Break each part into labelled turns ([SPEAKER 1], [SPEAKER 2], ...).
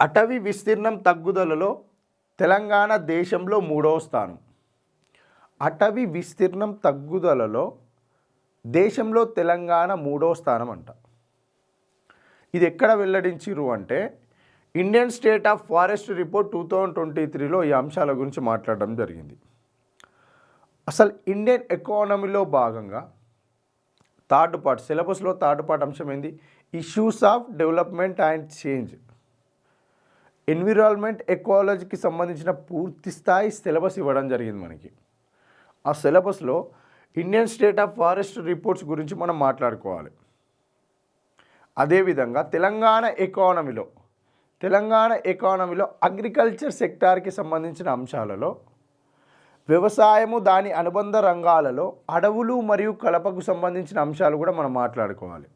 [SPEAKER 1] అటవీ విస్తీర్ణం తగ్గుదలలో తెలంగాణ దేశంలో మూడవ స్థానం. అటవీ విస్తీర్ణం తగ్గుదలలో దేశంలో తెలంగాణ మూడవ స్థానం అంట. ఇది ఎక్కడ వెల్లడించిరు అంటే Indian state of forest report two thousand twenty త్రీలో ఈ అంశాల గురించి మాట్లాడడం జరిగింది. అసలు ఇండియన్ ఎకానమీలో భాగంగా థర్డ్ పార్ట్ సిలబస్లో థర్డ్ పార్ట్ అంశం ఏంది? Issues of development and change. Environment ఎకాలజీకి సంబంధించిన పూర్తి స్థాయి సిలబస్ ఇవ్వడం జరిగింది మనకి. ఆ సిలబస్లో Indian state of forest reports గురించి మనం మాట్లాడుకోవాలి. అదేవిధంగా తెలంగాణ ఎకానమీలో తెలంగాణ ఎకానమీలో అగ్రికల్చర్ సెక్టార్కి సంబంధించిన అంశాలలో వ్యవసాయము దాని అనుబంధ రంగాలలో అడవులు మరియు కలపకు సంబంధించిన అంశాలు కూడా మనం మాట్లాడుకోవాలి.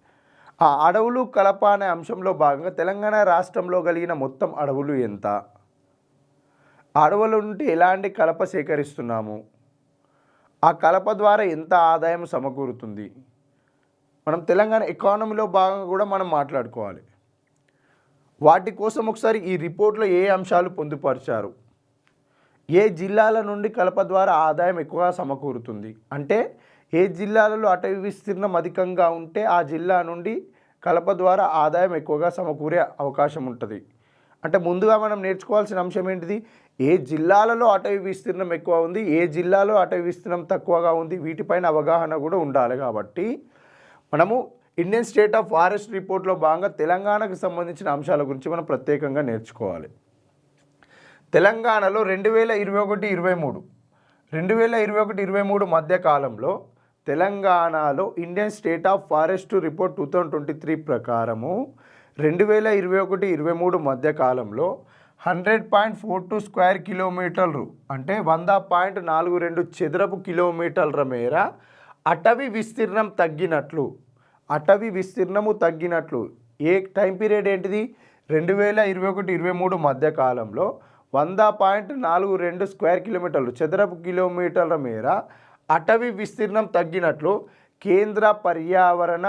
[SPEAKER 1] ఆ అడవులు కలప అనే అంశంలో భాగంగా తెలంగాణ రాష్ట్రంలో కలిగిన మొత్తం అడవులు ఎంత? అడవుల నుండి ఎలాంటి కలప సేకరిస్తున్నాము? ఆ కలప ద్వారా ఎంత ఆదాయం సమకూరుతుంది? మనం తెలంగాణ ఎకానమీలో భాగంగా కూడా మనం మాట్లాడుకోవాలి. వాటి కోసం ఒకసారి ఈ రిపోర్ట్లో ఏ అంశాలు పొందుపరిచారు? ఏ జిల్లాల నుండి కలప ద్వారా ఆదాయం ఎక్కువగా సమకూరుతుంది? అంటే ఏ జిల్లాలలో అటవీ విస్తీర్ణం అధికంగా ఉంటే ఆ జిల్లా నుండి కలప ద్వారా ఆదాయం ఎక్కువగా సమకూరే అవకాశం ఉంటుంది. అంటే ముందుగా మనం నేర్చుకోవాల్సిన అంశం ఏంటిది? ఏ జిల్లాలలో అటవీ విస్తీర్ణం ఎక్కువ ఉంది ఏ జిల్లాలో అటవీ విస్తీర్ణం తక్కువగా ఉంది వీటిపైన అవగాహన కూడా ఉండాలి కాబట్టి మనము ఇండియన్ స్టేట్ ఆఫ్ ఫారెస్ట్ రిపోర్ట్లో భాగంగా తెలంగాణకు సంబంధించిన అంశాల గురించి మనం ప్రత్యేకంగా నేర్చుకోవాలి. తెలంగాణలో రెండు వేల ఇరవై ఒకటి ఇరవై మూడు రెండు వేల ఇరవై ఒకటి ఇరవై మూడు మధ్య కాలంలో తెలంగాణలో Indian state of forest report two thousand twenty three ప్రకారము రెండు వేల ఇరవై ఒకటి ఇరవై మూడు మధ్య కాలంలో hundred point four two square కిలోమీటర్లు అంటే వంద పాయింట్ నాలుగు రెండు చదరపు కిలోమీటర్ల మేర అటవీ విస్తీర్ణం తగ్గినట్లు అటవీ విస్తీర్ణము తగ్గినట్లు. ఏ టైం పీరియడ్ ఏంటిది? రెండు వేల ఇరవై ఒకటి ఇరవై మూడు మధ్య కాలంలో వంద పాయింట్ నాలుగు రెండు స్క్వేర్ కిలోమీటర్లు చదరపు కిలోమీటర్ల మేర అటవీ విస్తీర్ణం తగ్గినట్లు కేంద్ర పర్యావరణ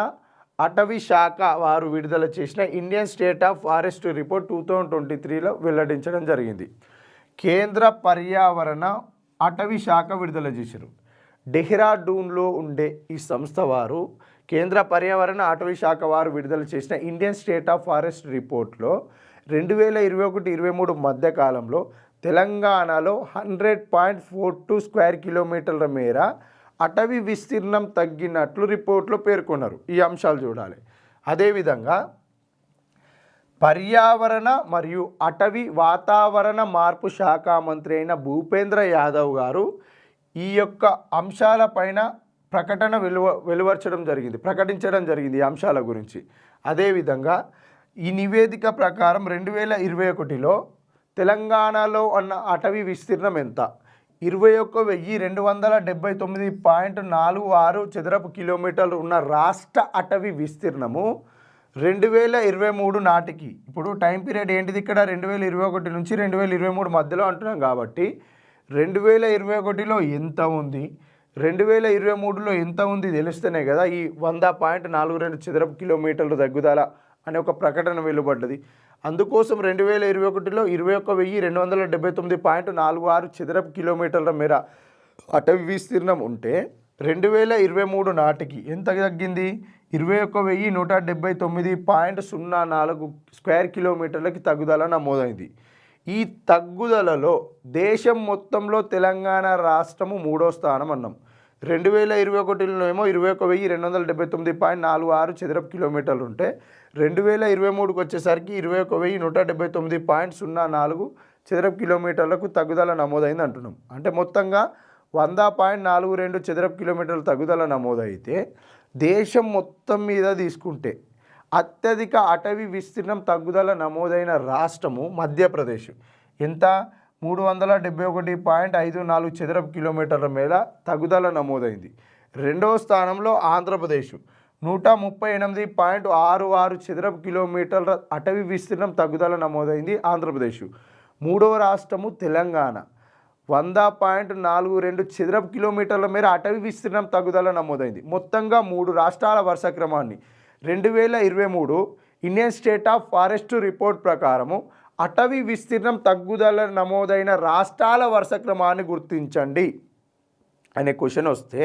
[SPEAKER 1] అటవీ శాఖ వారు విడుదల చేసిన Indian state of forest report two thousand twenty త్రీలో వెల్లడించడం జరిగింది. కేంద్ర పర్యావరణ అటవీ శాఖ విడుదల చేశారు. డెహ్రాడూన్లో ఉండే ఈ సంస్థ వారు కేంద్ర పర్యావరణ అటవీ శాఖ వారు విడుదల చేసిన ఇండియన్ స్టేట్ ఆఫ్ ఫారెస్ట్ రిపోర్ట్లో రెండు వేల ఇరవై ఒకటి ఇరవై మూడు మధ్యకాలంలో తెలంగాణలో hundred point four two square కిలోమీటర్ల మేర అటవీ విస్తీర్ణం తగ్గినట్లు రిపోర్ట్లో పేర్కొన్నారు. ఈ అంశాలు చూడాలి. అదేవిధంగా పర్యావరణ మరియు అటవీ వాతావరణ మార్పు శాఖ మంత్రి అయిన భూపేంద్ర యాదవ్ గారు ఈ యొక్క అంశాలపైన ప్రకటన వెలువ వెలువర్చడం జరిగింది ప్రకటించడం జరిగింది ఈ అంశాల గురించి. అదేవిధంగా ఈ నివేదిక ప్రకారం రెండు వేల ఇరవై ఒకటిలో తెలంగాణలో ఉన్న అటవీ విస్తీర్ణం ఎంత? ఇరవై ఒక్క వెయ్యి రెండు వందల డెబ్బై తొమ్మిది పాయింట్ నాలుగు ఆరు చదరపు కిలోమీటర్లు ఉన్న రాష్ట్ర అటవీ విస్తీర్ణము రెండు వేల ఇరవై మూడు నాటికి. ఇప్పుడు టైం పీరియడ్ ఏంటిది ఇక్కడ? రెండు వేల ఇరవై ఒకటి నుంచి రెండు వేల ఇరవై మూడు మధ్యలో అంటున్నాం కాబట్టి రెండు వేల ఇరవై ఒకటిలో ఎంత ఉంది? రెండు వేల ఇరవై మూడులో ఎంత ఉంది తెలిస్తేనే కదా ఈ వంద పాయింట్ నాలుగు రెండు చదరపు కిలోమీటర్లు తగ్గుదల అనే ఒక ప్రకటన వెలువడ్డది. అందుకోసం రెండు వేల ఇరవై ఒకటిలో ఇరవై ఒక్క వెయ్యి రెండు వందల డెబ్బై తొమ్మిది పాయింట్ నాలుగు ఆరు చదరపు కిలోమీటర్ల మేర అటవీ విస్తీర్ణం ఉంటే రెండు వేల ఇరవై మూడు నాటికి ఎంత తగ్గింది? ఇరవై ఒక్క వెయ్యి నూట డెబ్బై తొమ్మిది పాయింట్ సున్నా నాలుగు స్క్వేర్ కిలోమీటర్లకి తగ్గుదల నమోదైంది. ఈ తగ్గుదలలో దేశం మొత్తంలో తెలంగాణ రాష్ట్రము మూడో స్థానం అన్నాం రెండు వేల ఇరవై ఒకటిలో ఏమో ఇరవై ఒక వెయ్యి రెండు వందల డెబ్బై తొమ్మిది పాయింట్ నాలుగు ఆరు చదరపు కిలోమీటర్లు ఉంటే రెండు వేల ఇరవై మూడుకి వచ్చేసరికి ఇరవై ఒక వెయ్యి నూట డెబ్బై తొమ్మిది పాయింట్ సున్నా నాలుగు చదరపు కిలోమీటర్లకు తగ్గుదల నమోదైంది అంటున్నాం. అంటే మొత్తంగా వంద పాయింట్ నాలుగు రెండు చదరపు కిలోమీటర్ల తగ్గుదల నమోదైతే దేశం మొత్తం మీద తీసుకుంటే అత్యధిక అటవీ విస్తీర్ణం తగ్గుదల నమోదైన రాష్ట్రము మధ్యప్రదేశ్. ఎంత? మూడు వందల డెబ్బై ఒకటి పాయింట్ ఐదు నాలుగు చదరపు కిలోమీటర్ల మేర తగ్గుదల నమోదైంది. రెండవ స్థానంలో ఆంధ్రప్రదేశ్. నూట ముప్పై ఎనిమిది పాయింట్ ఆరు ఆరు చదరపు కిలోమీటర్ల అటవీ విస్తీర్ణం తగ్గుదల నమోదైంది ఆంధ్రప్రదేశ్. మూడవ రాష్ట్రము తెలంగాణ. వంద పాయింట్ నాలుగు రెండు చదరపు కిలోమీటర్ల మేర అటవీ విస్తీర్ణం తగ్గుదల నమోదైంది. మొత్తంగా మూడు రాష్ట్రాల వరుస క్రమాన్ని. రెండు వేల ఇరవై మూడు Indian state of forest report ప్రకారము అటవీ విస్తీర్ణం తగ్గుదల నమోదైన రాష్ట్రాల వరుస క్రమాన్ని గుర్తించండి. అనే క్వశ్చన్ వస్తే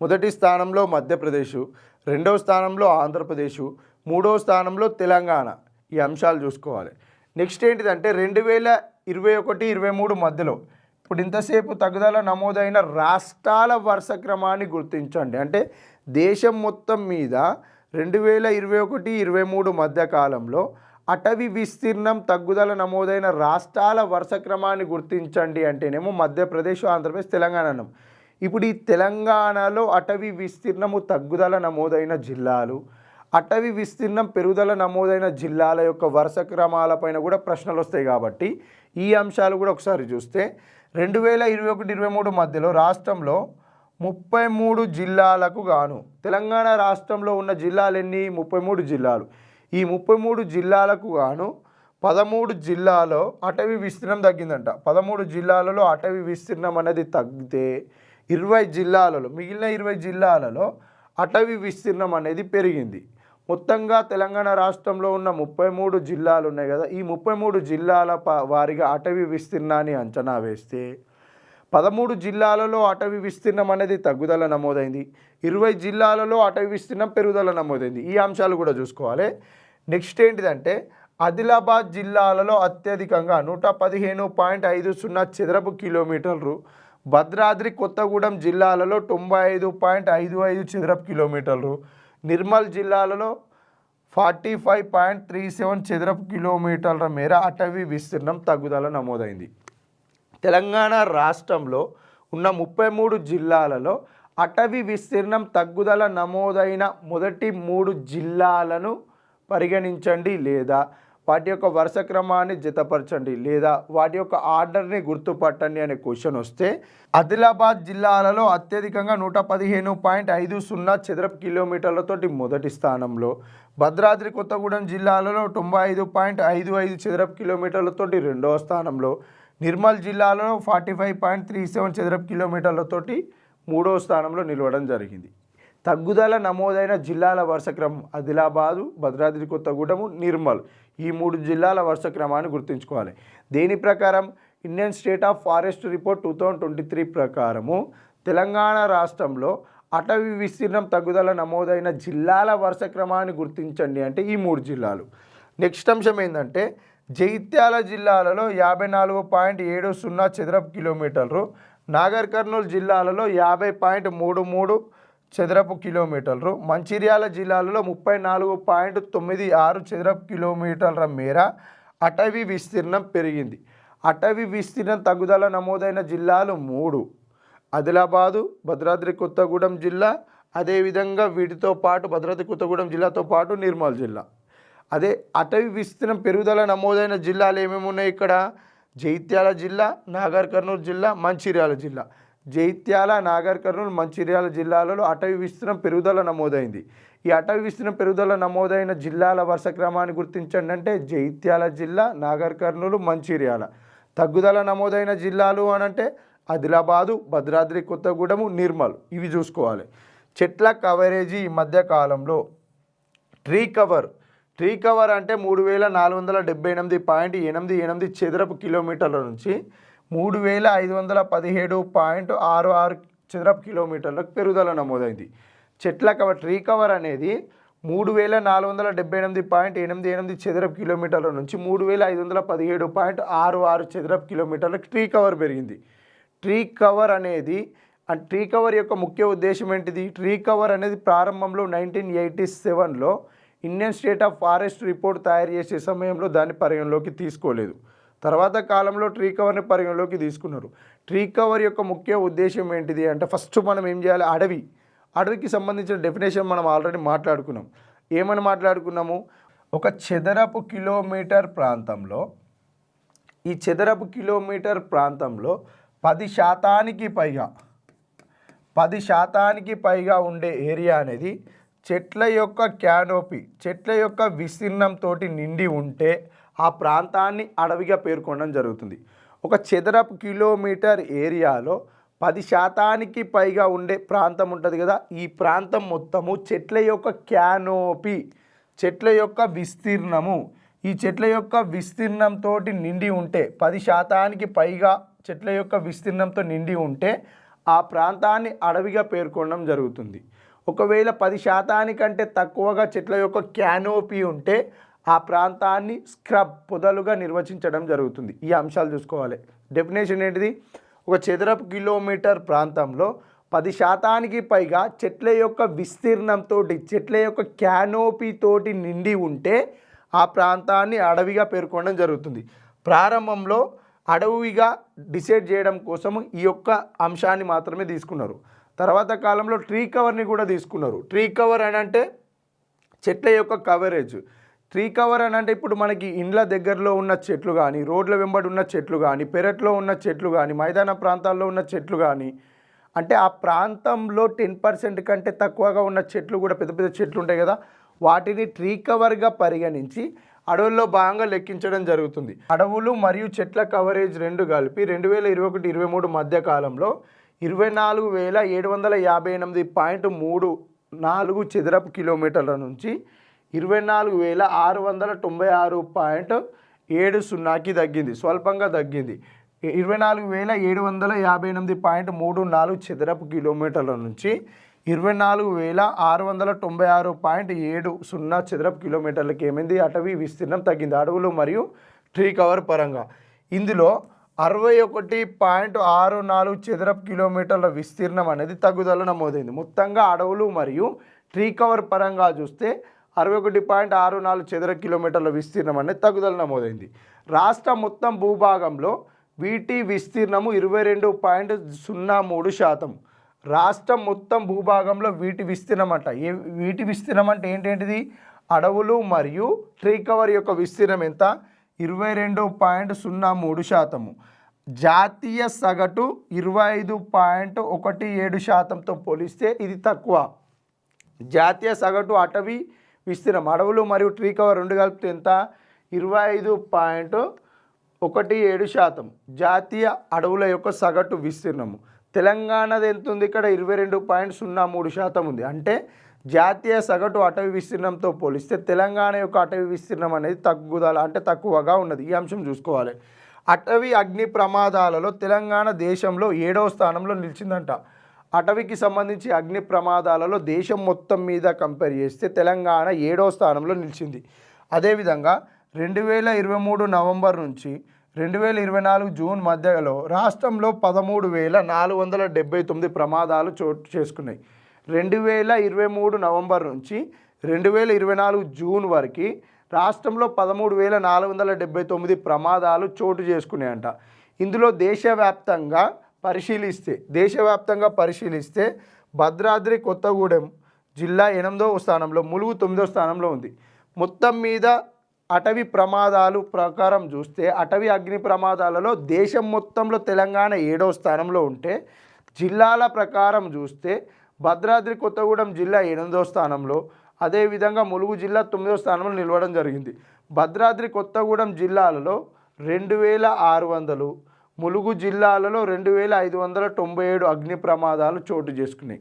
[SPEAKER 1] మొదటి స్థానంలో మధ్యప్రదేశ్ రెండవ స్థానంలో ఆంధ్రప్రదేశ్ మూడవ స్థానంలో తెలంగాణ. ఈ అంశాలు చూసుకోవాలి. నెక్స్ట్ ఏంటిదంటే రెండు వేల ఇరవై ఒకటి ఇరవై మూడు మధ్యలో ఇప్పుడు ఇంతసేపు తగ్గుదల నమోదైన రాష్ట్రాల వరుస క్రమాన్ని గుర్తించండి. అంటే దేశం మొత్తం మీద రెండు వేల ఇరవై ఒకటి ఇరవై మూడు మధ్య కాలంలో అటవీ విస్తీర్ణం తగ్గుదల నమోదైన రాష్ట్రాల వరుస క్రమాన్ని గుర్తించండి అంటేనేమో మధ్యప్రదేశ్ ఆంధ్రప్రదేశ్ తెలంగాణ అన్నాం. ఇప్పుడు ఈ తెలంగాణలో అటవీ విస్తీర్ణము తగ్గుదల నమోదైన జిల్లాలు అటవీ విస్తీర్ణం పెరుగుదల నమోదైన జిల్లాల యొక్క వరుస క్రమాలపైన కూడా ప్రశ్నలు వస్తాయి కాబట్టి ఈ అంశాలు కూడా ఒకసారి చూస్తే రెండు వేల ఇరవై ఒకటి ఇరవై మూడు మధ్యలో రాష్ట్రంలో ముప్పై మూడు జిల్లాలకు గాను తెలంగాణ రాష్ట్రంలో ఉన్న జిల్లాలు ఎన్ని ముప్పై మూడు జిల్లాలు. ఈ ముప్పై మూడు జిల్లాలకు గాను పదమూడు జిల్లాలో అటవీ విస్తీర్ణం తగ్గిందంట. పదమూడు జిల్లాలలో అటవీ విస్తీర్ణం అనేది తగ్గితే ఇరవై జిల్లాలలో మిగిలిన ఇరవై జిల్లాలలో అటవీ విస్తీర్ణం అనేది పెరిగింది. మొత్తంగా తెలంగాణ రాష్ట్రంలో ఉన్న ముప్పై మూడు జిల్లాలు ఉన్నాయి కదా ఈ ముప్పై మూడు జిల్లాల ప- వారిగా అటవీ విస్తీర్ణాన్ని అంచనా వేస్తే పదమూడు జిల్లాలలో అటవీ విస్తీర్ణం అనేది తగ్గుదల నమోదైంది. ఇరవై జిల్లాలలో అటవీ విస్తీర్ణం పెరుగుదల నమోదైంది. ఈ అంశాలు కూడా చూసుకోవాలి. నెక్స్ట్ ఏంటిదంటే ఆదిలాబాద్ జిల్లాలలో అత్యధికంగా నూట పదిహేను పాయింట్ ఐదు సున్నా చదరపు కిలోమీటర్లు భద్రాద్రి కొత్తగూడెం జిల్లాలలో తొంభై ఐదు పాయింట్ ఐదు ఐదు చదరపు కిలోమీటర్లు నిర్మల్ జిల్లాలలో forty five point three seven చదరపు కిలోమీటర్ల మేర అటవీ విస్తీర్ణం తగ్గుదల నమోదైంది. తెలంగాణ రాష్ట్రంలో ఉన్న ముప్పై మూడు జిల్లాలలో అటవీ విస్తీర్ణం తగ్గుదల నమోదైన మొదటి మూడు జిల్లాలను పరిగణించండి లేదా వాటి యొక్క వరుస క్రమాన్ని జతపరచండి లేదా వాటి యొక్క ఆర్డర్ని గుర్తుపట్టండి అనే క్వశ్చన్ వస్తే ఆదిలాబాద్ జిల్లాలలో అత్యధికంగా నూట పదిహేను పాయింట్ ఐదు సున్నా చదరపు కిలోమీటర్లతోటి మొదటి స్థానంలో భద్రాద్రి కొత్తగూడెం జిల్లాలలో తొంభై ఐదు పాయింట్ ఐదు ఐదు చదరపు కిలోమీటర్లతోటి రెండవ స్థానంలో నిర్మల్ జిల్లాలో forty five point three seven చదరపు కిలోమీటర్లతోటి మూడో స్థానంలో నిలవడం జరిగింది. తగ్గుదల నమోదైన జిల్లాల వరుస క్రమం ఆదిలాబాదు భద్రాద్రి కొత్తగూడెము నిర్మల్ ఈ మూడు జిల్లాల వరుస క్రమాన్ని గుర్తుంచుకోవాలి. దేని ప్రకారం? Indian state of forest report two thousand twenty three ప్రకారము తెలంగాణ రాష్ట్రంలో అటవీ విస్తీర్ణం తగ్గుదల నమోదైన జిల్లాల వరుస క్రమాన్ని గుర్తించండి అంటే ఈ మూడు జిల్లాలు. నెక్స్ట్ అంశం ఏంటంటే జగిత్యాల జిల్లాలలో యాభై నాలుగు పాయింట్ ఏడు సున్నా చదరపు కిలోమీటర్లు నాగర్ కర్నూలు జిల్లాలలో యాభై పాయింట్ మూడు మూడు చదరపు కిలోమీటర్లు మంచిర్యాల జిల్లాలలో ముప్పై నాలుగు పాయింట్ తొమ్మిది ఆరు చదరపు కిలోమీటర్ల మేర అటవీ విస్తీర్ణం పెరిగింది. అటవీ విస్తీర్ణం తగ్గుదల నమోదైన జిల్లాలు మూడు. ఆదిలాబాదు భద్రాద్రి కొత్తగూడెం జిల్లా అదేవిధంగా వీటితో పాటు భద్రాద్రి కొత్తగూడెం జిల్లాతో పాటు నిర్మల్ జిల్లా. అదే అటవీ విస్తీర్ణం పెరుగుదల నమోదైన జిల్లాలు ఏమేమి ఉన్నాయి ఇక్కడ? జైత్యాల జిల్లా నాగర్ కర్నూలు జిల్లా మంచిర్యాల జిల్లా. జైత్యాల నాగర్ కర్నూలు మంచిర్యాల జిల్లాలలో అటవీ విస్తీర్ణం పెరుగుదల నమోదైంది. ఈ అటవీ విస్తీర్ణం పెరుగుదల నమోదైన జిల్లాల వరుస క్రమాన్ని గుర్తించండి అంటే జైత్యాల జిల్లా నాగర్ కర్నూలు మంచిర్యాల. తగ్గుదల నమోదైన జిల్లాలు అని అంటే ఆదిలాబాదు భద్రాద్రి కొత్తగూడెము నిర్మల్. ఇవి చూసుకోవాలి. చెట్ల కవరేజీ ఈ మధ్య కాలంలో ట్రీ కవర్ ట్రీ కవర్ అంటే మూడు వేల నాలుగు వందల డెబ్బై ఎనిమిది పాయింట్ ఎనిమిది ఎనిమిది చదరపు కిలోమీటర్ల నుంచి మూడు వేల ఐదు వందల పదిహేడు పాయింట్ ఆరు ఆరు చదరపు కిలోమీటర్లకు పెరుగుదల నమోదైంది. చెట్ల కవర్ ట్రీ కవర్ అనేది మూడు వేల నాలుగు వందల డెబ్బై ఎనిమిది పాయింట్ ఎనిమిది ఎనిమిది చదరపు కిలోమీటర్ల నుంచి మూడు వేల ఐదు వందల పదిహేడు పాయింట్ ఆరు ఆరు చదరపు కిలోమీటర్లకు ట్రీ కవర్ పెరిగింది. ట్రీ కవర్ అనేది ట్రీ కవర్ యొక్క ముఖ్య ఉద్దేశం ఏంటిది? ట్రీ కవర్ అనేది ప్రారంభంలో నైన్టీన్ ఎయిటీ సెవెన్లో Indian state of forest report తయారు చేసే సమయంలో దాన్ని పరిగణలోకి తీసుకోలేదు. తర్వాత కాలంలో ట్రీ కవర్ని పరిగణలోకి తీసుకున్నారు. ట్రీ కవర్ యొక్క ముఖ్య ఉద్దేశం ఏంటిది అంటే ఫస్ట్ మనం ఏం చేయాలి? అడవి. అడవికి సంబంధించిన డెఫినేషన్ మనం ఆల్రెడీ మాట్లాడుకున్నాం. ఏమని మాట్లాడుకున్నాము? ఒక చదరపు కిలోమీటర్ ప్రాంతంలో ఈ చదరపు కిలోమీటర్ ప్రాంతంలో పది శాతానికి పైగా పది శాతానికి పైగా ఉండే ఏరియా అనేది చెట్ల యొక్క క్యానోపీ చెట్ల యొక్క విస్తీర్ణంతో నిండి ఉంటే ఆ ప్రాంతాన్ని అడవిగా పేర్కొనడం జరుగుతుంది. ఒక చదరపు కిలోమీటర్ ఏరియాలో పది శాతానికి పైగా ఉండే ప్రాంతం ఉంటుంది కదా. ఈ ప్రాంతం మొత్తము చెట్ల యొక్క క్యానోపీ చెట్ల యొక్క విస్తీర్ణము. ఈ చెట్ల యొక్క విస్తీర్ణంతో నిండి ఉంటే పది శాతానికి పైగా చెట్ల యొక్క విస్తీర్ణంతో నిండి ఉంటే ఆ ప్రాంతాన్ని అడవిగా పేర్కొనడం జరుగుతుంది. ఒకవేళ పది శాతానికంటే తక్కువగా చెట్ల యొక్క క్యానోపీ ఉంటే ఆ ప్రాంతాన్ని స్క్రబ్ పొదలుగా నిర్వచించడం జరుగుతుంది. ఈ అంశాలు చూసుకోవాలి. డెఫినేషన్ ఏంటిది? ఒక చదరపు కిలోమీటర్ ప్రాంతంలో పది శాతానికి పైగా చెట్ల యొక్క విస్తీర్ణంతో చెట్ల యొక్క క్యానోపీతోటి నిండి ఉంటే ఆ ప్రాంతాన్ని అడవిగా పేర్కొనడం జరుగుతుంది. ప్రారంభంలో అడవిగా డిసైడ్ చేయడం కోసం ఈ యొక్క అంశాన్ని మాత్రమే తీసుకున్నారు. తర్వాత కాలంలో ట్రీ కవర్ని కూడా తీసుకున్నారు. ట్రీ కవర్ అని అంటే చెట్ల యొక్క కవరేజ్ ట్రీ కవర్ అని అంటే ఇప్పుడు మనకి ఇండ్ల దగ్గరలో ఉన్న చెట్లు కానీ రోడ్ల వెంబడి ఉన్న చెట్లు కానీ పెరట్లో ఉన్న చెట్లు కానీ మైదాన ప్రాంతాల్లో ఉన్న చెట్లు కానీ అంటే ఆ ప్రాంతంలో టెన్ పర్సెంట్ కంటే తక్కువగా ఉన్న చెట్లు కూడా పెద్ద పెద్ద చెట్లు ఉంటాయి కదా వాటిని ట్రీ కవర్గా పరిగణించి అడవుల్లో భాగంగా లెక్కించడం జరుగుతుంది. అడవులు మరియు చెట్ల కవరేజ్ రెండు కలిపి రెండు వేల ఇరవై ఒకటి ఇరవై మూడు మధ్య కాలంలో ఇరవై నాలుగు వేల ఏడు వందల యాభై ఎనిమిది పాయింట్ మూడు నాలుగు చదరపు కిలోమీటర్ల నుంచి ఇరవై నాలుగు వేల ఆరు వందల తొంభై ఆరు పాయింట్ ఏడు సున్నాకి తగ్గింది స్వల్పంగా తగ్గింది. ఇరవై నాలుగు వేల ఏడు వందల యాభై ఎనిమిది పాయింట్ మూడు నాలుగు చదరపు కిలోమీటర్ల నుంచి ఇరవై నాలుగు వేల ఆరు వందల తొంభై ఆరు పాయింట్ ఏడు సున్నా చదరపు కిలోమీటర్లకి ఏమైంది? అటవీ విస్తీర్ణం తగ్గింది. అడవులు మరియు ట్రీ కవర్ పరంగా. ఇందులో అరవై ఒకటి పాయింట్ ఆరు నాలుగు చదరపు కిలోమీటర్ల విస్తీర్ణం అనేది తగ్గుదల నమోదైంది. మొత్తంగా అడవులు మరియు ట్రీ కవర్ పరంగా చూస్తే అరవై ఒకటి పాయింట్ ఆరు నాలుగు చదర కిలోమీటర్ల విస్తీర్ణం అనేది తగ్గుదల నమోదైంది. రాష్ట్ర మొత్తం భూభాగంలో వీటి విస్తీర్ణము ఇరవై రెండు పాయింట్ సున్నా మూడు శాతం. రాష్ట్రం మొత్తం భూభాగంలో వీటి విస్తీర్ణం అంట ఏ వీటి విస్తీర్ణం అంటే ఏంటేంటిది అడవులు మరియు ట్రీ కవర్ యొక్క విస్తీర్ణం ఎంత? ఇరవై రెండు పాయింట్ సున్నా మూడు శాతము. జాతీయ సగటు ఇరవై ఐదు పాయింట్ ఒకటి ఏడు శాతంతో పోలిస్తే ఇది తక్కువ. జాతీయ సగటు అటవీ విస్తీర్ణం అడవులు మరియు ట్రీ కవర్ రెండు కలిపితే ఎంత? ఇరవై ఐదు పాయింట్ ఒకటి ఏడు శాతం. జాతీయ అడవుల యొక్క సగటు విస్తీర్ణము. తెలంగాణది ఎంత ఉంది? ఇక్కడ ఇరవై రెండు పాయింట్ సున్నా మూడు శాతం ఉంది. అంటే జాతీయ సగటు అటవీ విస్తీర్ణంతో పోలిస్తే తెలంగాణ యొక్క అటవీ విస్తీర్ణం అనేది తగ్గుదల అంటే తక్కువగా ఉన్నది. ఈ అంశం చూసుకోవాలి. అటవీ అగ్ని ప్రమాదాలలో తెలంగాణ దేశంలో ఏడవ స్థానంలో నిలిచిందంట. అటవీకి సంబంధించి అగ్ని ప్రమాదాలలో దేశం మొత్తం మీద కంపేర్ చేస్తే తెలంగాణ ఏడవ స్థానంలో నిలిచింది. అదేవిధంగా రెండు వేల ఇరవై మూడు నవంబర్ నుంచి రెండు వేల ఇరవై నాలుగు జూన్ మధ్యలో రాష్ట్రంలో పదమూడు వేల నాలుగు వందల డెబ్బై తొమ్మిది ప్రమాదాలు చోటు చేసుకున్నాయి. రెండు వేల ఇరవై మూడు నవంబర్ నుంచి రెండు వేల ఇరవై నాలుగు జూన్ వరకు రాష్ట్రంలో పదమూడు వేల నాలుగు వందల డెబ్బై తొమ్మిది ప్రమాదాలు చోటు చేసుకున్నాయంట. ఇందులో దేశవ్యాప్తంగా పరిశీలిస్తే దేశవ్యాప్తంగా పరిశీలిస్తే భద్రాద్రి కొత్తగూడెం జిల్లా ఎనిమిదవ స్థానంలో ములుగు తొమ్మిదవ స్థానంలో ఉంది. మొత్తం మీద అటవీ ప్రమాదాలు ప్రకారం చూస్తే అటవీ అగ్ని ప్రమాదాలలో దేశం మొత్తంలో తెలంగాణ ఏడవ స్థానంలో ఉంటే జిల్లాల ప్రకారం చూస్తే భద్రాద్రి కొత్తగూడెం జిల్లా ఎనిమిదో స్థానంలో అదేవిధంగా ములుగు జిల్లా తొమ్మిదవ స్థానంలో నిలవడం జరిగింది. భద్రాద్రి కొత్తగూడెం జిల్లాలలో రెండు వేల ఆరు వందలు ములుగు జిల్లాలలో రెండు వేల ఐదు వందల తొంభై ఏడు అగ్ని ప్రమాదాలు చోటు చేసుకున్నాయి.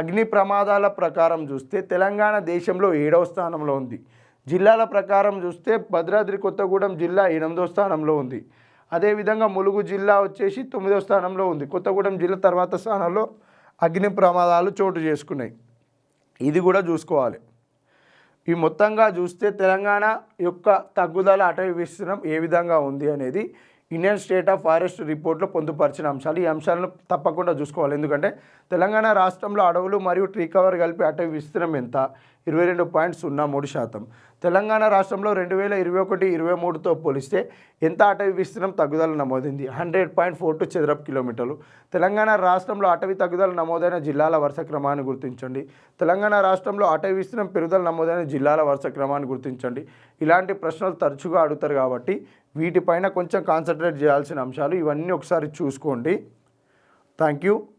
[SPEAKER 1] అగ్ని ప్రమాదాల ప్రకారం చూస్తే తెలంగాణ దేశంలో ఏడవ స్థానంలో ఉంది. జిల్లాల ప్రకారం చూస్తే భద్రాద్రి కొత్తగూడెం జిల్లా ఎనిమిదో స్థానంలో ఉంది. అదేవిధంగా ములుగు జిల్లా వచ్చేసి తొమ్మిదో స్థానంలో ఉంది. కొత్తగూడెం జిల్లా తర్వాత స్థానంలో అగ్ని ప్రమాదాలు చోటు చేసుకున్నాయి. ఇది కూడా చూసుకోవాలి. ఈ మొత్తంగా చూస్తే తెలంగాణ యొక్క తగ్గుదల అటవీ విస్తీర్ణం ఏ విధంగా ఉంది అనేది ఇండియన్ స్టేట్ ఆఫ్ ఫారెస్ట్ రిపోర్ట్లో పొందుపరిచిన అంశాలు. ఈ అంశాలను తప్పకుండా చూసుకోవాలి. ఎందుకంటే తెలంగాణ రాష్ట్రంలో అడవులు మరియు ట్రీ కవర్ కలిపి అటవీ విస్తీర్ణం ఎంత? ఇరవై రెండు పాయింట్ సున్నా మూడు శాతం. తెలంగాణ రాష్ట్రంలో రెండు వేల ఇరవై ఒకటి ఇరవై మూడుతో పోలిస్తే ఎంత అటవీ విస్తీర్ణం తగ్గుదల నమోదైంది? హండ్రెడ్ పాయింట్ ఫోర్ టూ చదరపు కిలోమీటర్లు. తెలంగాణ రాష్ట్రంలో అటవీ తగ్గుదల నమోదైన జిల్లాల వరుస క్రమాన్ని గుర్తించండి. తెలంగాణ రాష్ట్రంలో అటవీ విస్తీర్ణం పెరుగుదల నమోదైన జిల్లాల వరుస క్రమాన్ని గుర్తించండి. ఇలాంటి ప్రశ్నలు తరచుగా అడుగుతారు కాబట్టి వీటిపైన కొంచెం కాన్సన్ట్రేట్ చేయాల్సిన అంశాలు ఇవన్నీ ఒకసారి చూసుకోండి. Thank you